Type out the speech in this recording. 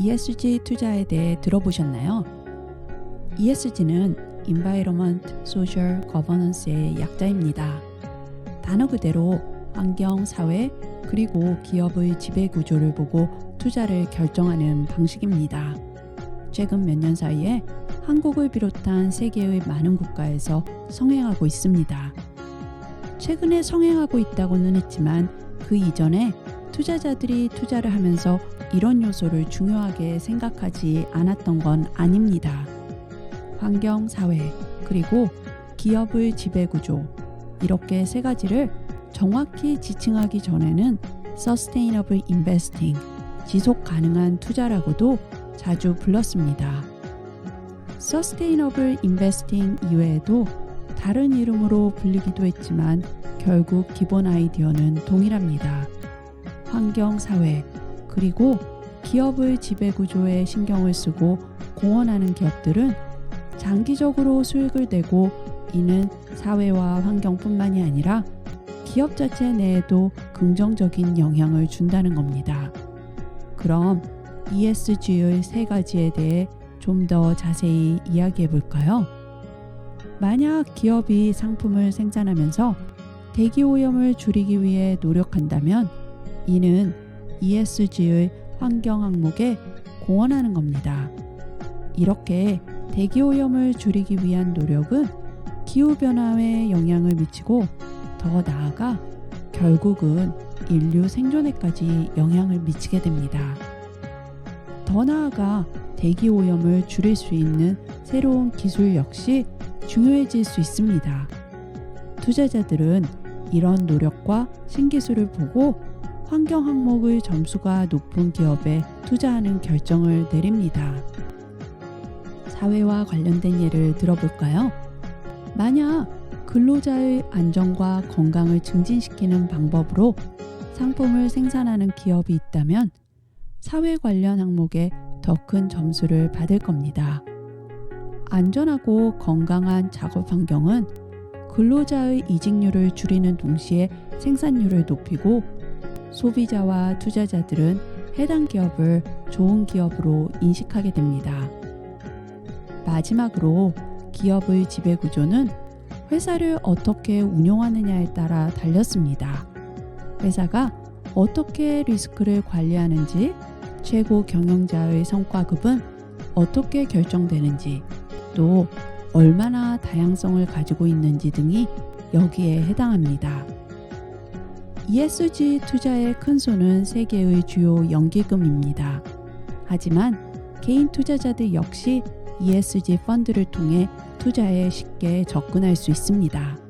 ESG 투자에 대해 들어보셨나요? ESG는 Environment, Social Governance의 약자입니다. 단어 그대로 환경, 사회, 그리고 기업의 지배 구조를 보고 투자를 결정하는 방식입니다. 최근 몇 년 사이에 한국을 비롯한 세계의 많은 국가에서 성행하고 있습니다. 최근에 성행하고 있다고는 했지만 그 이전에 투자자들이 투자를 하면서 이런 요소를 중요하게 생각하지 않았던 건 아닙니다. 환경, 사회, 그리고 기업의 지배 구조, 이렇게 세 가지를 정확히 지칭하기 전에는 Sustainable Investing, 지속 가능한 투자라고도 자주 불렀습니다. Sustainable Investing 이외에도 다른 이름으로 불리기도 했지만 결국 기본 아이디어는 동일합니다. 환경, 사회, 그리고 기업의 지배 구조에 신경을 쓰고 공헌하는 기업들은 장기적으로 수익을 내고 이는 사회와 환경뿐만이 아니라 기업 자체 내에도 긍정적인 영향을 준다는 겁니다. 그럼 ESG의 세 가지에 대해 좀 더 자세히 이야기해 볼까요? 만약 기업이 상품을 생산하면서 대기 오염을 줄이기 위해 노력한다면 이는 ESG의 환경 항목에 공헌하는 겁니다. 이렇게 대기 오염을 줄이기 위한 노력은 기후 변화에 영향을 미치고 더 나아가 결국은 인류 생존에까지 영향을 미치게 됩니다. 더 나아가 대기 오염을 줄일 수 있는 새로운 기술 역시 중요해질 수 있습니다. 투자자들은 이런 노력과 신기술을 보고 환경 항목의 점수가 높은 기업에 투자하는 결정을 내립니다. 사회와 관련된 예를 들어볼까요? 만약 근로자의 안전과 건강을 증진시키는 방법으로 상품을 생산하는 기업이 있다면 사회 관련 항목에 더 큰 점수를 받을 겁니다. 안전하고 건강한 작업 환경은 근로자의 이직률을 줄이는 동시에 생산률을 높이고 소비자와 투자자들은 해당 기업을 좋은 기업으로 인식하게 됩니다. 마지막으로 기업의 지배 구조는 회사를 어떻게 운영하느냐에 따라 달렸습니다. 회사가 어떻게 리스크를 관리하는지, 최고 경영자의 성과급은 어떻게 결정되는지, 또 얼마나 다양성을 가지고 있는지 등이 여기에 해당합니다. ESG 투자의 큰 손은 세계의 주요 연기금입니다. 하지만 개인 투자자들 역시 ESG 펀드를 통해 투자에 쉽게 접근할 수 있습니다.